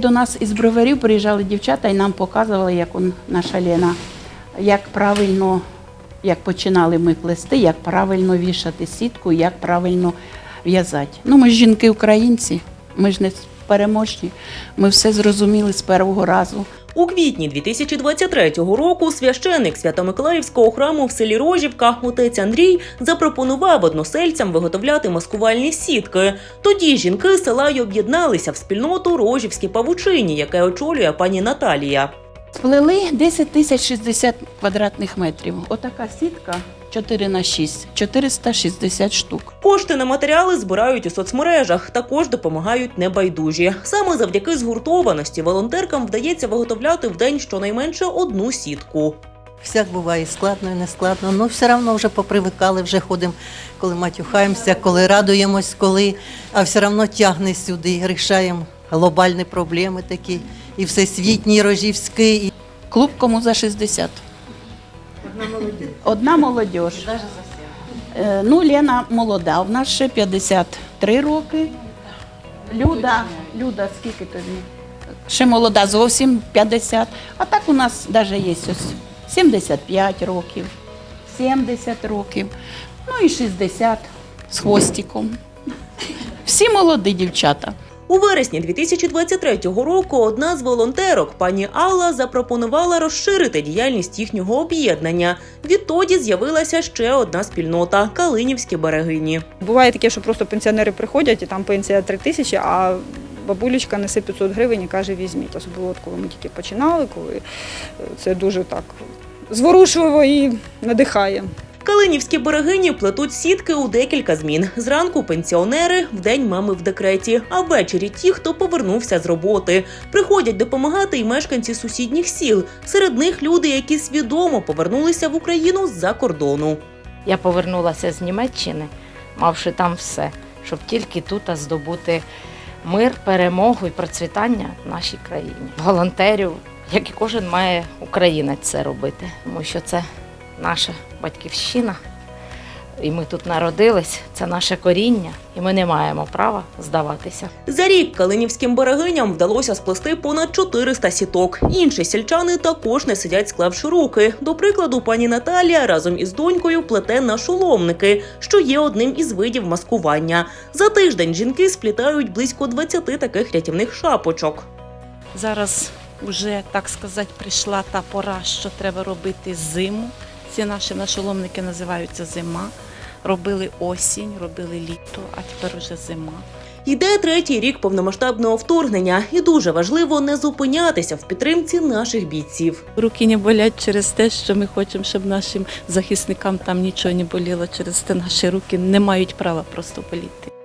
До нас із броварів приїжджали дівчата і нам показували, як он, наша Лена, як правильно, як починали ми плести, як правильно вішати сітку, як правильно в'язати. Ну, ми ж жінки українці, ми ж не переможні. Ми все зрозуміли з першого разу. У квітні 2023 року священик Свято-Миколаївського храму в селі Рожівка отець Андрій запропонував односельцям виготовляти маскувальні сітки. Тоді жінки села й об'єдналися в спільноту Рожівські павучині, яке очолює пані Наталія. Сплели 10 тисяч 60 квадратних метрів. Отака сітка 4 на 6, 460 штук. Кошти на матеріали збирають у соцмережах. Також допомагають небайдужі. Саме завдяки згуртованості волонтеркам вдається виготовляти в день щонайменше одну сітку. Всяк буває складно і не складно, але все одно вже попривикали, вже ходимо, коли матюхаємося, коли радуємось, коли, а все одно тягне сюди, рішаємо глобальні проблеми такі, і всесвітні, і рожівські, і Клуб кому за 60. Одна молодь. Е, Ну, Лена молода, в нас ще 53 роки. Люда, Люда, скільки тобі? Ще молода, зовсім 50. А так у нас навіть є ось 75 років, 70 років, ну і 60 з хвостиком. Всі молоді дівчата. У вересні 2023 року одна з волонтерок, пані Алла, запропонувала розширити діяльність їхнього об'єднання. Відтоді з'явилася ще одна спільнота Калинівські берегині. Буває таке, що просто пенсіонери приходять і там пенсія 3 тисячі, а бабулечка несе 500 гривень і каже, візьміть. Особливо, коли ми тільки починали, коли е, це дуже так зворушливо і надихає. Калинівські берегині плетуть сітки у декілька змін. Зранку пенсіонери, вдень мами в декреті, а ввечері ті, хто повернувся з роботи. Приходять допомагати й мешканці сусідніх сіл. Серед них люди, які свідомо повернулися в Україну з-за кордону. Я повернулася з Німеччини, мавши там все, щоб тільки тут здобути мир, перемогу і процвітання нашій країні. Волонтерів, як і кожен має українець це робити, тому що це наша батьківщина. І ми тут народились, це наше коріння, і ми не маємо права здаватися. За рік калинівським берегиням вдалося сплести понад 400 сіток. Інші сільчани також не сидять, склавши руки. До прикладу, пані Наталія разом із донькою плете на шоломники, що є одним із видів маскування. За тиждень жінки сплітають близько 20 таких рятівних шапочок. Зараз вже, так сказати, прийшла та пора, що треба робити зиму. Ці наші нашоломники називаються зима. Робили осінь, робили літо, а тепер уже зима. Йде третій рік повномасштабного вторгнення, і дуже важливо не зупинятися в підтримці наших бійців. Руки не болять через те, що ми хочемо, щоб нашим захисникам там нічого не боліло. Через те наші руки не мають права просто боліти.